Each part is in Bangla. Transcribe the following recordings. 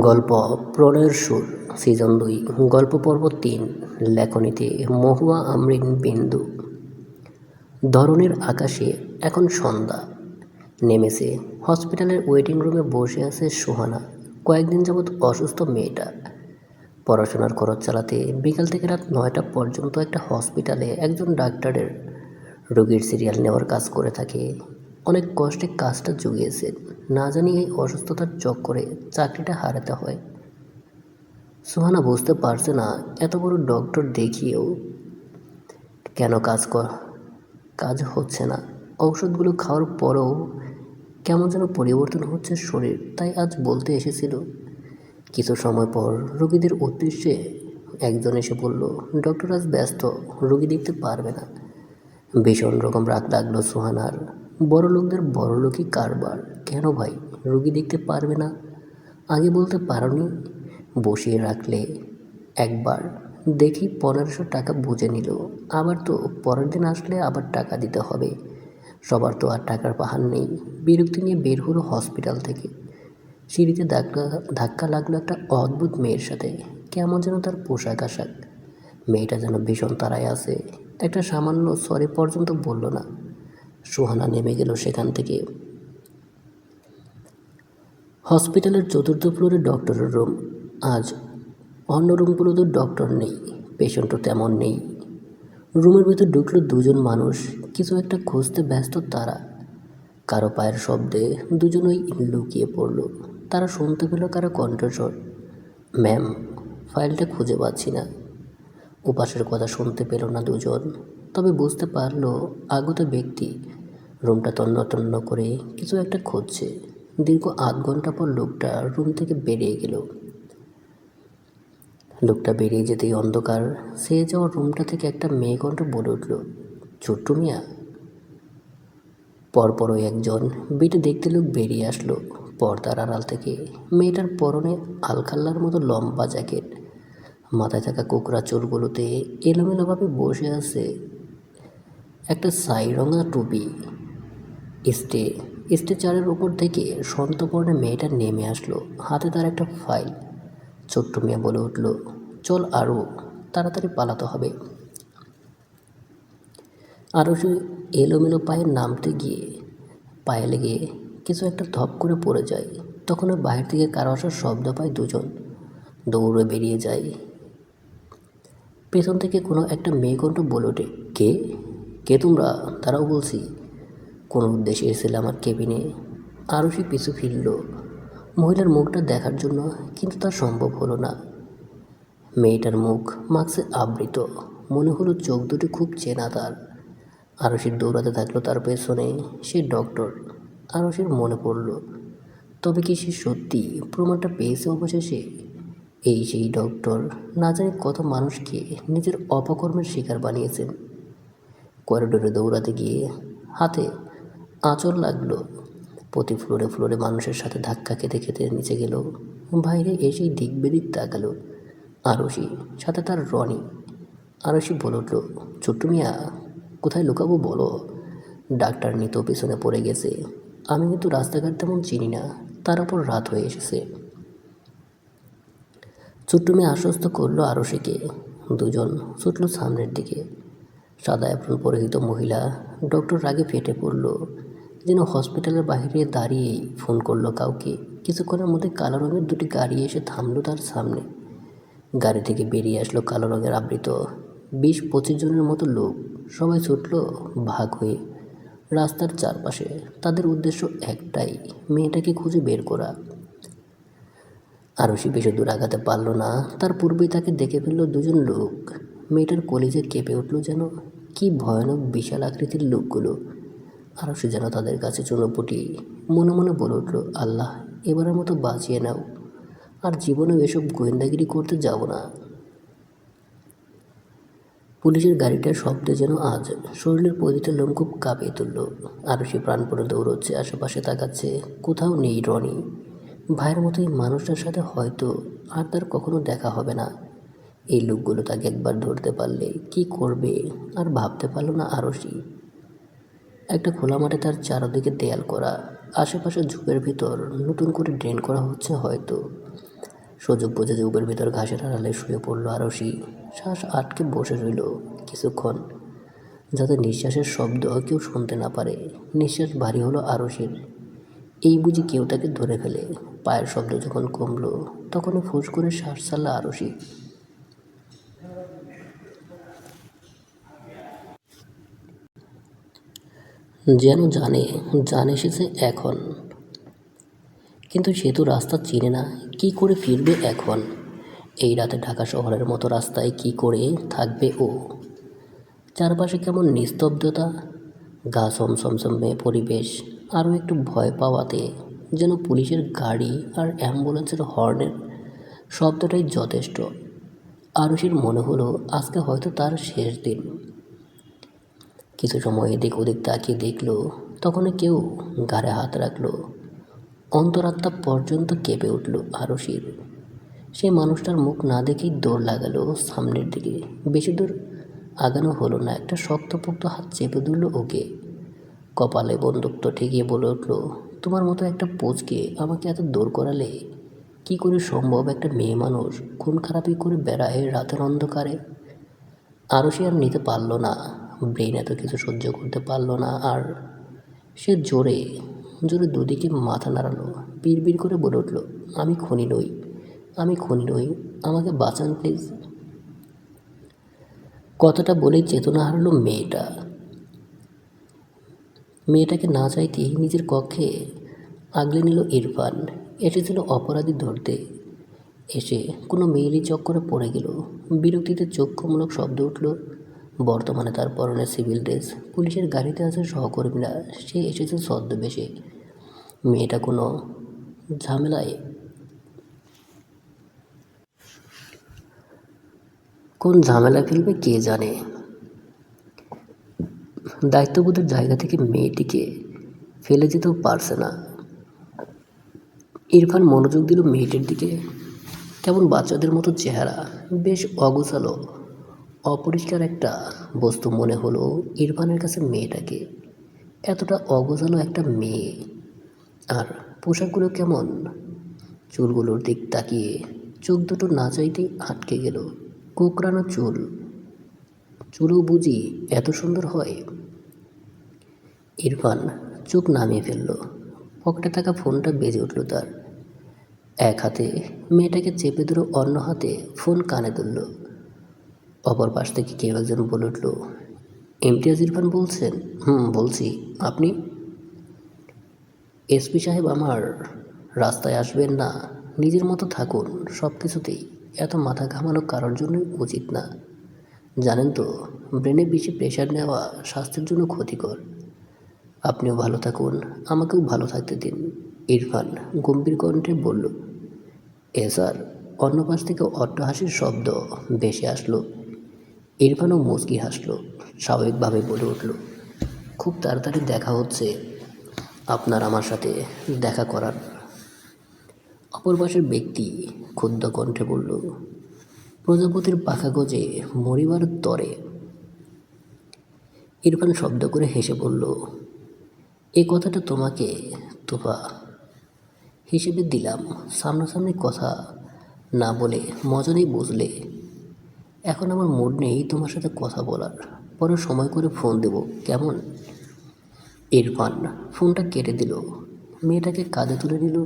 গল্প প্রণয়ের সুর সিজন দুই, গল্প পর্ব তিন, লেখনীতে মহুয়া আমরিন বিন্দু। ধরনের আকাশে এখন সন্ধ্যা। নেমেছে হসপিটালের ওয়েটিং রুমে বসে আছে সোহানা, কয়েকদিন যাবৎ অসুস্থ মেয়েটা। পড়াশোনার খরচ চালাতে বিকাল থেকে রাত নয়টা পর্যন্ত একটা হসপিটালে একজন ডাক্তারের রোগীর সিরিয়াল নেওয়ার কাজ করে থাকে। অনেক কষ্টে কাজটা জুগিয়েছে। না জানি এই অসুস্থতার চক্করে চাকরিটা হারাতে হয়। সুহানা বুঝতে পারছে না, এত বড় ডক্টর দেখিয়েও কেন কাজ কর, কাজ হচ্ছে না। ঔষধগুলো খাওয়ার পরেও কেমন যেন পরিবর্তন হচ্ছে শরীর, তাই আজ বলতে এসেছিল। কিছু সময় পর রোগীদের উদ্দেশ্যে একজন এসে বলল, ডক্টর আজ ব্যস্ত, রোগী দেখতে পারবে না। ভীষণ রকম রাগ লাগল সুহানার। বড় লোকদের বড় লোকই কারবার। কেন ভাই? রুগী দেখতে পারবে না। আগে বলতে পারোনি, বসিয়ে রাখলে একবার। দেখি পনেরোশো টাকা বুঝে নিল। আবার তো পরের দিন আসলে আবার টাকা দিতে হবে। সবার তো আর টাকার পাহাড় নেই। বিরক্তি নিয়ে বের হলো হসপিটাল থেকে। সিঁড়িতে ধাক্কা ধাক্কা লাগল একটা অদ্ভুত মেয়ের সাথে। কেমন যেন তার পোশাক আশাক। মেয়েটা যেন ভীষণ তারায় আছে। একটা সামান্য সরি পর্যন্ত বলল না। সুহানা নেমে গেল সেখান থেকে। হসপিটালের চতুর্থ ফ্লোরে ডক্টরের রুম। আজ অন্য রুমগুলোতে ডক্টর নেই পেশেন্টও তেমন নেই। রুমের ভিতর ঢুকলো দুজন মানুষ, কিছু একটা খুঁজতে ব্যস্ত তারা। কারও পায়ের শব্দে দুজনই লুকিয়ে পড়ল। তারা শুনতে পেল কারও কণ্ঠস্বর ম্যাম, ফাইলটা খুঁজে পাচ্ছি না। উপাসের কথা শুনতে পেল না দুজন। তবে বুঝতে পারল আগত ব্যক্তি রুমটা তন্ন তন্ন করে কিছু একটা খুঁজছে। দীর্ঘ আধ ঘণ্টা পর লোকটা রুম থেকে বেরিয়ে গেল। লোকটা বেরিয়ে যেতেই অন্ধকার। সে যাওয়ার রুমটা থেকে একটা মেয়ে কণ্ঠ বলে উঠল, ছোট্ট মিয়া? পরপর ওই একজন বিটে দেখতে লোক বেরিয়ে আসলো পর্দার আড়াল থেকে। মেয়েটার পরনে আলখাল্লার মতো লম্বা জ্যাকেট, মাথায় থাকা কোকড়া চুলগুলোতে এলোমেলোভাবে বসে আছে একটা সাই রঙা টুপি স্টে স্ট্রেচারের উপর থেকে সন্তপর্ণে মেয়েটা নেমে আসলো। হাতে তার একটা ফাইল। ছোট্ট মেয়ে বলে উঠল, চল আরও তাড়াতাড়ি পালাতে হবে। আরও সে এলোমেলো পায়ে নামতে গিয়ে, পায়ে লেগে কিছু একটা ধপ করে পড়ে যায়। তখন বাইরে থেকে কারও আসার শব্দ পায় দুজন। দৌড়ে বেরিয়ে যায়। পেছন থেকে কোনো একটা মেয়েকণ্ঠ বলে ওঠে, কে? কে তোমরা? তারাও বলছি, কোনো উদ্দেশ্যে এসেছিল আমার কেবিনে। আরও সে পিছু ফিরল। মহিলার মুখটা দেখার জন্য কিন্তু তা সম্ভব হলো না। মেয়েটার মুখ মাস্কে আবৃত। মনে হলো চোখ দুটি খুব চেনা তার। আরও সে দৌড়াতে থাকল তার পেছনে। সে ডক্টর। আরও সে মনে পড়ল। তবে কি সে সত্যি প্রমাণটা পেয়েছে অবশেষে? এই সেই ডক্টর, না জানি কত মানুষকে নিজের অপকর্মের শিকার বানিয়েছেন। করিডোরে দৌড়াতে গিয়ে হাতে আঁচল লাগল। প্রতি ফ্লোরে ফ্লোরে মানুষের সাথে ধাক্কা খেতে খেতে নিচে গেল। বাইরে এসেই দিক বেদিক তাকালো। আরশি, সাথে তার রনি। আরশি বলে উঠল, ছোট্ট মিয়া, কোথায় লুকাবো বলো? ডাক্তার নিত পিছনে পড়ে গেছে। আমি কিন্তু রাস্তাঘাট তেমন চিনি না। তার উপর রাত হয়ে এসেছে। ছোট্ট মেয়ে আশ্বস্ত করল আরশিকে। দুজন ছুটল সামনের দিকে। সাদা অ্যাপ্রন পরিহিত মহিলা ডক্টর রাগে ফেটে পড়ল, যেন হসপিটালের বাইরে দাঁড়িয়েই ফোন করল কাউকে। কিছুক্ষণের মধ্যে কালো রঙের দুটি গাড়ি এসে থামলো তার সামনে। গাড়ি থেকে বেরিয়ে আসলো কালো রঙের আবৃত বিশ পঁচিশ জনের মতো লোক। সবাই ছুটল ভাগ হয়ে। রাস্তার চারপাশে তাদের উদ্দেশ্য একটাই, মেয়েটাকে খুঁজে বের করা। আরও সে বেশি দূর আগাতে পারল না, তার পূর্বেই তাকে দেখে ফেলল দুজন লোক। মেয়েটার কলেজে কেঁপে উঠল যেন কি ভয়ানক বিশাল আকৃতির লোকগুলো। আরও সে যেন তাদের কাছে চুনোপুটি মনে মনে বলে উঠল, আল্লাহ, এবারের মতো বাঁচিয়ে নাও। আর জীবনেও এসব গোয়েন্দাগিরি করতে যাব না। পুলিশের গাড়িটার শব্দে যেন আজ শরীরের প্রতিটা লোম খুব কাঁপিয়ে তুলল। আরও সে প্রাণপণে দৌড়চ্ছে, আশেপাশে তাকাচ্ছে। কোথাও নেই রনি। ভাইয়ের মতো এই মানুষটার সাথে হয়তো আর তার কখনো দেখা হবে না। এই লোকগুলো তাকে একবার ধরতে পারলে কি করবে আর ভাবতে পারল না আরশি একটা খোলা মাঠে তার চারদিকে দেয়াল করা, আশেপাশে ঝোপের ভিতর নতুন করে ড্রেন করা হচ্ছে হয়তো। সুযোগ বুঝে যুগের ভিতর ঘাসের আড়ালে শুয়ে পড়ল আরশি শ্বাস আটকে বসে রইল কিছুক্ষণ, যাতে নিঃশ্বাসের শব্দ কেউ শুনতে না পারে। নিঃশ্বাস ভারী হলো আরশির এই বুঝি কেউ তাকে ধরে ফেলে। পায়ের শব্দ যখন কমলো তখনই ফুস করে শ্বাস ছাড়ল আরশি যেন জানে, জান এসেছে এখন। কিন্তু সে তো রাস্তা চিনে না, কি করে ফিরবে এখন? এই রাতে ঢাকা শহরের মতো রাস্তায় কি করে থাকবে ও? চারপাশে কেমন নিস্তব্ধতা, গা সমসমসমে পরিবেশ, আরও একটু ভয় পাওয়াতে, যেন পুলিশের গাড়ি আর অ্যাম্বুলেন্সের হর্নের শব্দটাই যথেষ্ট। আরুষির মনে হলো, আজকে হয়তো তার শেষ দিন। কিছু সময় এদিক ওদিক তাকিয়ে দেখল তখন কেউ গাড়ে হাত রাখল। অন্তরাত্মা পর্যন্ত কেঁপে উঠল আরশির। সেই মানুষটার মুখ না দেখেই দৌড় লাগালো সামনের দিকে। বেশি দূর আগানো হলো না, একটা শক্তপোক্ত হাত চেপে ধরলো ওকে। কপালে বন্দুকটা ঠেকিয়ে বলে উঠল, তোমার মতো একটা পোচকে আমাকে এত দৌড় করালে কি করে সম্ভব? একটা মেয়ে মানুষ, খুন খারাপি করে বেড়ায় রাতের অন্ধকারে? আরও সে আর নিতে পারল না। ব্রেন এত কিছু সহ্য করতে পারল না আর সে জোরে জোরে দুদিকে মাথা নাড়ালো বিড় করে বলে উঠল, আমি খুনি নই, আমি খুনি নই, আমাকে বাঁচান প্লিজ কথাটা বলে চেতনা হারালো মেয়েটা। মেয়েটাকে না চাইতেই নিজের কক্ষে আগলে নিল ইরফান। এসেছিল অপরাধী ধরতে। এসে কোনো মেয়েলি চক্করে পড়ে গেল। বিরক্তিতে চক্ষুমূলক শব্দ উঠল। বর্তমানে তার পরনে সিভিল ড্রেস পুলিশের গাড়িতে আছে সহকর্মীরা সে এসেছে ছদ্মবেশে। মেয়েটা কোনো ঝামেলায় কোন ঝামেলা ফেলবে কে জানে? দায়িত্ববোধের জায়গা থেকে মেয়েটিকে ফেলে যেতেও পারছে না। ইরফান মনোযোগ দিল মেয়েটির দিকে। কেমন বাচ্চাদের মতো চেহারা, বেশ অগোছালো। অপরিষ্কার একটা বস্তু মনে হলো ইরফানের কাছে মেয়েটাকে। এতটা অগোছালো একটা মেয়ে। আর পোশাকগুলো কেমন? চুলগুলোর দিক তাকিয়ে চোখ দুটো না চাইতেই আটকে গেল কোকড়ানো চুল। চুলও বুঝি এত সুন্দর হয়। ইরফান চোখ নামিয়ে ফেলল। পকেটে থাকা ফোনটা বেজে উঠল তার। এক হাতে মেয়েটাকে চেপে ধরে অন্য হাতে ফোন কানে ধরল অপর পাশ থেকে কেউ একজন বলে উঠল ইমতিয়াজ ইরফান বলছেন? হুম, বলছি। আপনি? এসপি সাহেব আমার, রাস্তায় আসবেন না, নিজের মতো থাকুন সব কিছুতেই এত মাথা ঘামানো কারোর জন্যই উচিত না। জানেন তো, ব্রেনে বেশি প্রেশার নেওয়া স্বাস্থ্যের জন্য ক্ষতিকর। আপনিও ভালো থাকুন, আমাকেও ভালো থাকতে দিন, ইরফান গম্ভীর কণ্ঠে বলল। এ স্যার, অন্য পাশ থেকে অট্টহাসির শব্দ বেশি আসলো। ইরফানও মুচকি হাসলো, স্বাভাবিকভাবে বলে উঠল, খুব তাড়াতাড়ি দেখা হচ্ছে, আপনার আমার সাথে দেখা করার। অপর পাশের ব্যক্তি ক্ষুদ্র কণ্ঠে বলল, প্রজাপতির পাখা গজে মরিবার তরে। ইরফান শব্দ করে হেসে বলল, এ কথাটা তোমাকে তোফা হিসেবে দিলাম। সামনাসামনি কথা না বলে মজা নেই বুঝলে। এখন আমার মুড নেই তোমার সাথে কথা বলার। পরে সময় করে ফোন দেব, কেমন? ইরফান ফোনটা কেটে দিল। মেয়েটাকে কাঁধে তুলে নিল।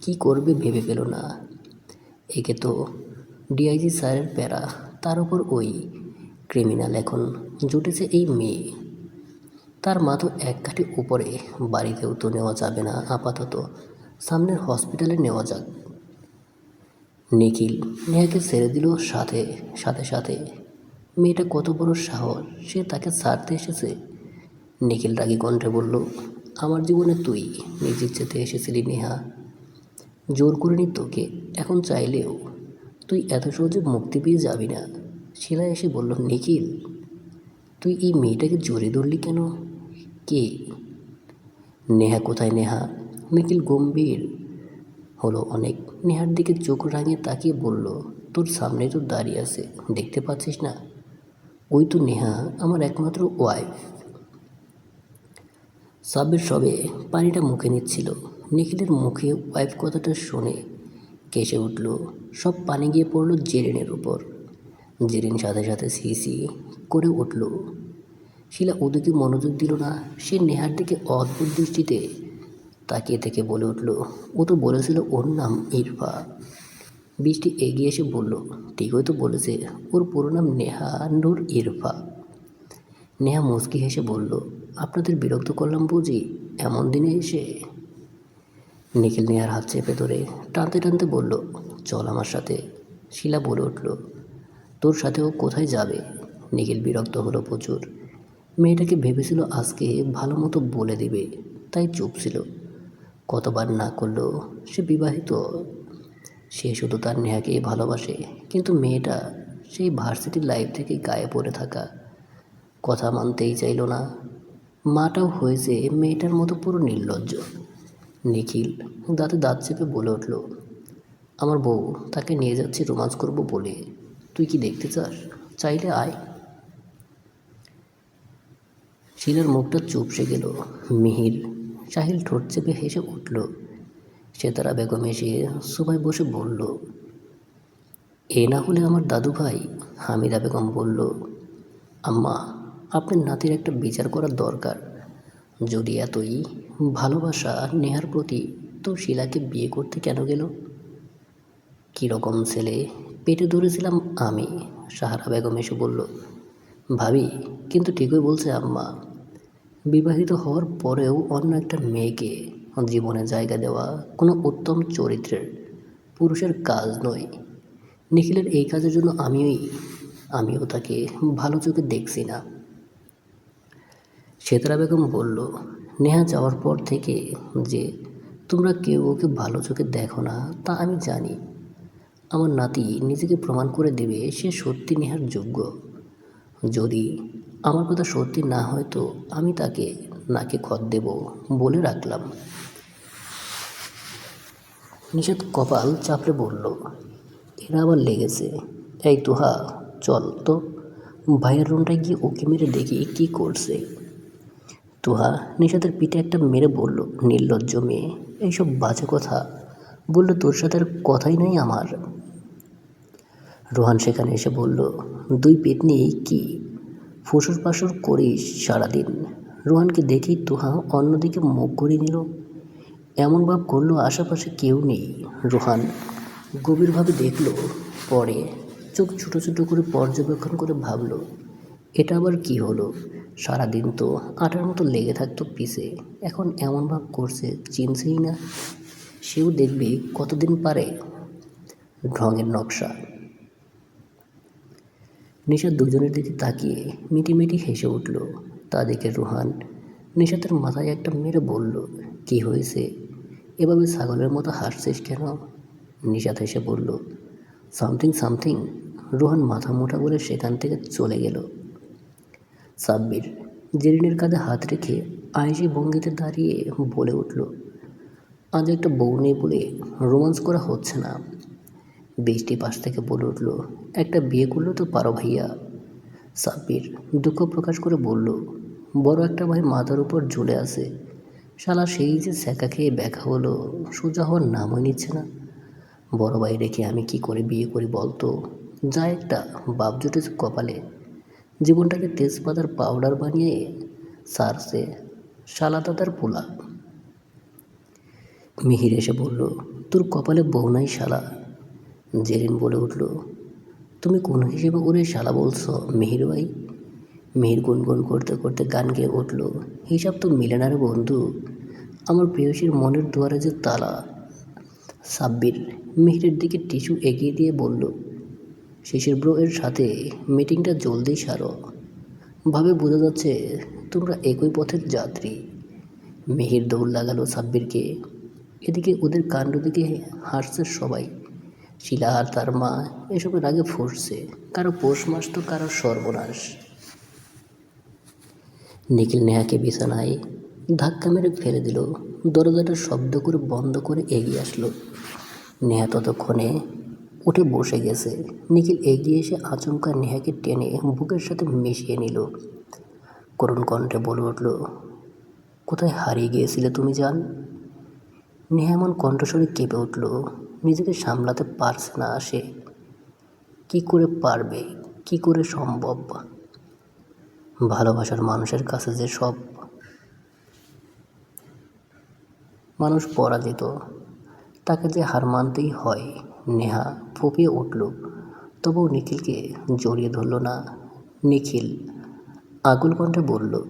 কি করবে ভেবে পেল না। একে তো ডিআইজি স্যারের প্যারা, তার উপর ওই ক্রিমিনাল এখন জুটেছে এই মেয়ে। তার মা তো এক কাঠি উপরে, বাড়িতেও তো নেওয়া যাবে না, আপাতত। সামনের হসপিটালে নেওয়া যাক। নিখিল নেহাকে ছেড়ে দিল সাথে সাথে সাথে। মেয়েটা কত বড় সাহস, সে তাকে ছাড়তে এসেছে। নিখিল রাগি কণ্ঠে বলল, আমার জীবনে তুই নিজের চেতে এসেছিলি নেহা। জোর করিনি তোকে, এখন চাইলেও তুই এত সহজে মুক্তি পেয়ে যাবি না। শিলা এসে বলল, নিখিল, তুই এই মেয়েটাকে জোরে ধরলি কেন? কে? নেহা, কোথায় নেহা? নিখিল গম্ভীর হলো অনেক নেহার দিকে চোখ রাঙিয়ে তাকিয়ে বলল, তোর সামনে তো দাঁড়িয়ে আছে, দেখতে পাচ্ছিস না? ওই তো নেহা, আমার একমাত্র ওয়াইফ সাবের সবে পানিটা মুখে নিচ্ছিল। নিখিলের মুখে ওয়াইফ কথাটা শুনে কেসে উঠল। সব পানি গিয়ে পড়ল জেরিনের উপর। জেরিন সাথে সাথে সি সি করে উঠল। শিলা ওদিকে মনোযোগ দিল না। সে নেহার দিকে অদ্ভুত দৃষ্টিতে তাকিয়ে থেকে বলে উঠল, ও তো বলেছিল ওর নাম ইরফা। বৃষ্টি এগিয়ে এসে বলল, ঠিকই তো বলেছে, ওর পুরো নাম নেহা নূর ইরফা। নেহা মুচকি হেসে বলল, আপনাদের বিরক্ত করলাম বুঝি, এমন দিনে এসে? নিখিল নেহার হাত চেপে ধরে টানতে টানতে বলল, চল আমার সাথে। শিলা বলে উঠল, তোর সাথে ও কোথায় যাবে? নিখিল বিরক্ত হলো প্রচুর। মেয়েটাকে ভেবেছিল আজকে ভালো মতো বলে দিবে, তাই চুপ ছিল। কতবার না করলেও সে বিবাহিত। সে শুধু তার নেহাকেই ভালোবাসে, কিন্তু মেয়েটা সেই ভার্সিটির লাইফ থেকে গায়ে পড়ে থাকা। কথা মানতেই চাইল না। মাটাও হয়েছে মেয়েটার মতো পুরো নির্লজ্জ। নিখিল দাঁতে দাঁত চেপে বলে উঠল, আমার বউ, তাকে নিয়ে যাচ্ছে রোমাঞ্চ করব বলে। তুই কি দেখতে চাস? চাইলে আয়। শিলার মুখটা চুপসে গেল। মিহির সাহিল ঠোঁট চেপে হেসে উঠল। সেতারা বেগম এসে সবাই বসে বলল, এ না হলে আমার দাদু ভাই, হামিদা বেগম বলল, আম্মা, আপনার নাতির একটা বিচার করার দরকার। যদি এতই ভালোবাসা নেহার প্রতি তো শিলাকে বিয়ে করতে কেন গেল? কীরকম ছেলে, পেটে ধরেছিলাম আমি, সাহারা বেগম এসে বলল, ভাবি, কিন্তু ঠিকই বলছে আম্মা বিবাহিত হওয়ার পরেও অন্য একটা মেয়েকে জীবনে জায়গা দেওয়া কোনো উত্তম চরিত্রের পুরুষের কাজ নয়। নিখিলের এই কাজের জন্য আমিওই আমিও তাকে ভালো চোখে দেখছি না। সেতারা বেগম বলল, নেহা যাওয়ার পর থেকে যে তোমরা কেউ ওকে ভালো চোখে দেখো না, তা আমি জানি। আমার নাতি নিজেকে প্রমাণ করে দেবে সে সত্যি নেহার যোগ্য। যদি আমার কথা সত্যি না হয় তো আমি তাকে নাকে খত দেব বলে রাখলাম। নিষেধ কপাল চাপড়ে বলল, এরা আবার লেগেছে। এই তোহা চল তো। ভাইয়ের রুমটায় গিয়ে ওকে মেরে দেখি কী করছে। তোহা নিষাদের পিঠে একটা মেরে বলল, নির্লজ্জ মেয়ে, এইসব বাজে কথা। বলল তোর সাথে আর কথাই নাই আমার। রোহান সেখানে এসে বলল, দুই নিয়েই কি ফুসুর পাসুর করিস সারাদিন। রোহানকে দেখেই তোহা অন্যদিকে মুখ করে নিল। এমন ভাব করল আশেপাশে কেউ নেই। রোহান গভীরভাবে দেখল, পরে চোখ ছোটো ছোটো করে পর্যবেক্ষণ করে ভাবল, এটা আবার কি হলো? সারাদিন তো আটার মতো লেগে থাকতো পিসে, এখন এমন ভাব করছে চিনছেই না। সেও দেখবে কতদিন পারে ঢঙের নকশা। নিশা দুজনের দিকে তাকিয়ে মিটিমিটি হেসে উঠল। তা দেখে রোহান নিশাতের মাথায় একটা মেরে বলল, কি হয়েছে? এভাবে ছাগলের মতো হাসছিস কেন? নিশাত হেসে বলল, সামথিং সামথিং। রোহান মাথা মোটা বলে সেখান থেকে চলে গেল। সাব্বির জেরিনের কাঁধে হাত রেখে আয়েসি ভঙ্গিতে দাঁড়িয়ে বলে উঠল, আজ একটা বউ নেই বলে রোমান্স করা হচ্ছে না। বৃষ্টি পাশ থেকে বলে উঠল, একটা বিয়ে করলে তো পারো ভাইয়া। সাব্বির দুঃখ প্রকাশ করে বলল, বড় একটা ভাই মাথার উপর ঝুলে আছে। শালা সেই যে স্যাকা খেয়ে ব্যাখা হলো, সোজা হওয়ার নামই নিচ্ছে না। বড় ভাই রেখে আমি কি করে বিয়ে করি বলতো? যা একটা বাপ জুটেছে কপালে। জীবনটাকে তেজপাতার পাউডার বানিয়ে সারছে শালা দাদার পোলা। মিহির এসে বলল, তোর কপালে বউ নাই শালা। জেরিন বলে উঠল, তুমি কোন হিসেবে ওরে শালা বলছো, মিহির ভাই? মিহির গুনগুন করতে করতে গান গেয়ে উঠল, হিসাব তো মিলে না রে বন্ধু, আমার প্রেয়সীর মনের দুয়ারে যে তালা। সাব্বির মিহিরের দিকে টিস্যু এগিয়ে দিয়ে বলল শিশির ব্রো এর সাথে মিটিংটা জলদি সারো। ভাবে বোঝা যাচ্ছে তোমরা একই পথের যাত্রী। মিহির দৌড় লাগালো সাব্বিরকে। এদিকে ওদের কাণ্ড দিকে হাসছে সবাই। শিলা তার মা এসবের আগে ফুসছে কারও পৌষ মাস তো কারও সর্বনাশ। নিখিল নেহাকে বিছানায় ধাক্কা মেরে ফেলে দিল। দরজাটা শব্দ করে বন্ধ করে এগিয়ে আসলো। নেহা ততক্ষণে উঠে বসে গেছে। নিখিল এগিয়ে এসে আচমকা নেহাকে টেনে বুকের সাথে মিশিয়ে নিল। করুণ কণ্ঠে বলে উঠল, কোথায় হারিয়ে গিয়েছিলে তুমি জান? নেহা এমন কণ্ঠস্বরে কেঁপে উঠল নিজেকে সামলাতে পারছে না সে। কি করে পারবে? কি করে সম্ভব? ভালোবাসার মানুষের কাছে যে সব মানুষ পরাজিত, তাকে যে হার মানতেই হয়, নেহা ফুপিয়ে উঠল। তবুও নিখিলকে জড়িয়ে ধরল না। নিখিল আকুল কণ্ঠে বলল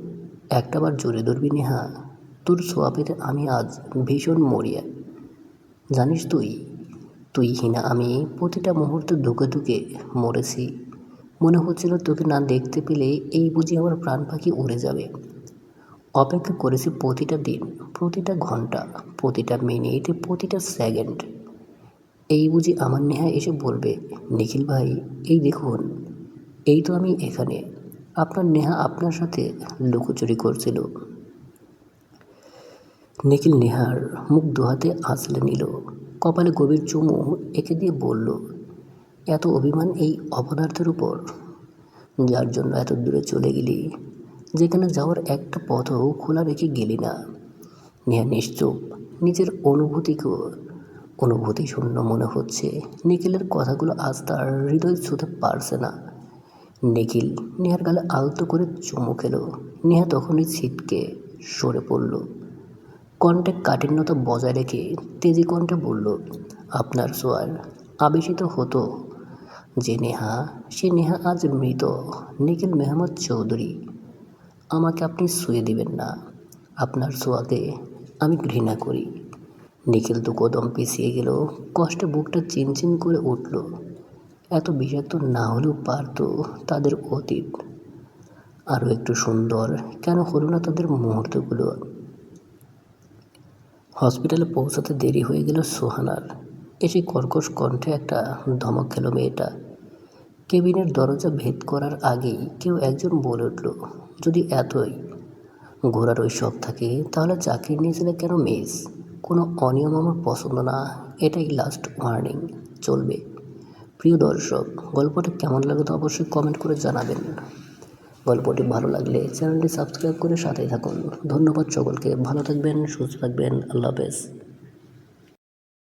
একটাবার জড়িয়ে ধরবি নেহা, তোর ছোঁয়া আমি আজ ভীষণ মরিয়া। জানিস তুই তুই হিনা আমি প্রতিটা মুহূর্তে ধুকে ধুকে মরেছি। মনে হচ্ছিল তোকে না দেখতে পেলে এই বুঝি আমার প্রাণ পাখি উড়ে যাবে। অপেক্ষা করেছি প্রতিটা দিন, প্রতিটা ঘণ্টা, প্রতিটা মিনিট, প্রতিটা সেকেন্ড। এই বুঝি আমার নেহা এসে বলবে, নিখিল ভাই, এই দেখুন, এই তো আমি এখানে। আপনার নেহা আপনার সাথে লুকোচুরি করছিল। নিখিল নেহার মুখ দুহাতে আঁচলে নিল। কপালে গভীর চুমু এঁকে দিয়ে বলল, এত অভিমান এই অপদার্থের উপর? যার জন্য এত দূরে চলে গেলি? যেখানে যাওয়ার একটা পথও খোলা রেখে গেলি না। নেহা নিশ্চুপ নিজের অনুভূতিকেও অনুভূতি শূন্য মনে হচ্ছে। নিখিলের কথাগুলো আজ তার হৃদয় ছুঁতে পারছে না। নিখিল নেহার গালে আলতো করে চুমু খেলো। নেহা তখনই ছিটকে সরে পড়ল। কণ্ঠে কাঠিন্যতা বজায় রেখে তেজি কণ্ঠে বলল, আপনার সোয়ার আবেশিত হতো যে নেহা, সে নেহা আজ মৃত। নিখিল মেহমদ চৌধুরী, আমাকে আপনি শুয়ে দিবেন না। আপনার সোয়াকে আমি ঘৃণা করি। নিখিল তো কদম পিছিয়ে গেল, কষ্টে বুকটা চিনচিন করে উঠল। এত বিষাক্ত না হলেও পারত তাদের অতীত। আরও একটু সুন্দর কেন হলো না তাদের মুহূর্তগুলো? হসপিটালে পৌঁছাতে দেরি হয়ে গেল সোহানার। এসে কর্কশ কণ্ঠে একটা ধমক খেলো মেয়েটা। কেবিনের দরজা ভেদ করার আগেই কেউ একজন বলে উঠল, যদি এতই ঘোরার ওই শখ থাকে, তাহলে চাকরি নিয়েছিলে কেন মিস? কোনো অনিয়ম আমার পছন্দ না। এটাই লাস্ট ওয়ার্নিং চলবে। প্রিয় দর্শক, গল্পটা কেমন লাগে তো অবশ্যই কমেন্ট করে জানাবেন। গল্পটি ভালো লাগলে চ্যানেলটি সাবস্ক্রাইব করে সাথেই থাকুন। ধন্যবাদ সকলকে। ভালো থাকবেন, সুস্থ থাকবেন। আল্লাহ হাফেজ।